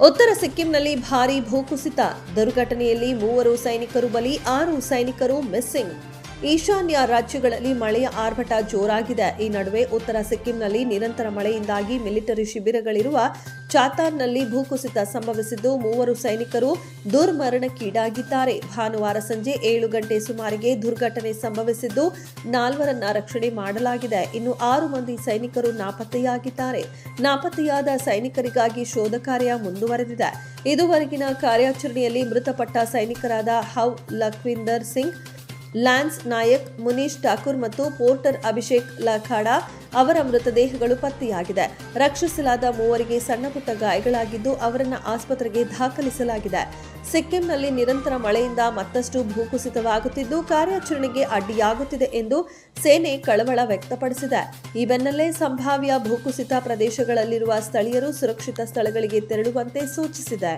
ಉತ್ತರ ಸಿಕ್ಕಿಂನಲ್ಲಿ ಭಾರೀ ಭೂಕುಸಿತ. ದುರ್ಘಟನೆಯಲ್ಲಿ ಮೂವರು ಸೈನಿಕರು ಬಲಿ ಆರು ಸೈನಿಕರು ಮಿಸ್ಸಿಂಗ್. ಈಶಾನ್ಯ ರಾಜ್ಯಗಳಲ್ಲಿ ಮಳೆಯ ಆರ್ಭಟ ಜೋರಾಗಿದೆ. ಈ ನಡುವೆ ಉತ್ತರ ಸಿಕ್ಕಿಂನಲ್ಲಿ ನಿರಂತರ ಮಳೆಯಿಂದಾಗಿ ಮಿಲಿಟರಿ ಶಿಬಿರಗಳಿರುವ ಚಾತಾರ್ನಲ್ಲಿ ಭೂಕುಸಿತ ಸಂಭವಿಸಿದ್ದು ಮೂವರು ಸೈನಿಕರು ದುರ್ಮರಣಕ್ಕೀಡಾಗಿದ್ದಾರೆ. ಭಾನುವಾರ ಸಂಜೆ ಏಳು ಗಂಟೆ ಸುಮಾರಿಗೆ ದುರ್ಘಟನೆ ಸಂಭವಿಸಿದ್ದು ನಾಲ್ವರನ್ನ ರಕ್ಷಣೆ ಮಾಡಲಾಗಿದೆ. ಇನ್ನು ಆರು ಮಂದಿ ಸೈನಿಕರು ನಾಪತ್ತೆಯಾಗಿದ್ದಾರೆ. ನಾಪತ್ತೆಯಾದ ಸೈನಿಕರಿಗಾಗಿ ಶೋಧ ಕಾರ್ಯ ಮುಂದುವರೆದಿದೆ. ಇದುವರೆಗಿನ ಕಾರ್ಯಾಚರಣೆಯಲ್ಲಿ ಮೃತಪಟ್ಟ ಸೈನಿಕರಾದ ಹೌ ಲಖ್ವಿಂದರ್ ಸಿಂಗ್ ಲ್ಯಾನ್ಸ್ ನಾಯಕ್, ಮುನೀಶ್ ಠಾಕೂರ್ ಮತ್ತು ಪೋರ್ಟರ್ ಅಭಿಷೇಕ್ ಲಖಾಡಾ ಅವರ ಮೃತದೇಹಗಳು ಪತ್ತೆಯಾಗಿದೆ. ರಕ್ಷಿಸಲಾದ ಮೂವರಿಗೆ ಸಣ್ಣಪುಟ್ಟ ಗಾಯಗಳಾಗಿದ್ದು ಅವರನ್ನು ಆಸ್ಪತ್ರೆಗೆ ದಾಖಲಿಸಲಾಗಿದೆ. ಸಿಕ್ಕಿಂನಲ್ಲಿ ನಿರಂತರ ಮಳೆಯಿಂದ ಮತ್ತಷ್ಟು ಭೂಕುಸಿತವಾಗುತ್ತಿದ್ದು ಕಾರ್ಯಾಚರಣೆಗೆ ಅಡ್ಡಿಯಾಗುತ್ತಿದೆ ಎಂದು ಸೇನೆ ಕಳವಳ ವ್ಯಕ್ತಪಡಿಸಿದೆ. ಈ ಬೆನ್ನಲ್ಲೇ ಸಂಭಾವ್ಯ ಭೂಕುಸಿತ ಪ್ರದೇಶಗಳಲ್ಲಿರುವ ಸ್ಥಳೀಯರು ಸುರಕ್ಷಿತ ಸ್ಥಳಗಳಿಗೆ ತೆರಳುವಂತೆ ಸೂಚಿಸಿದೆ.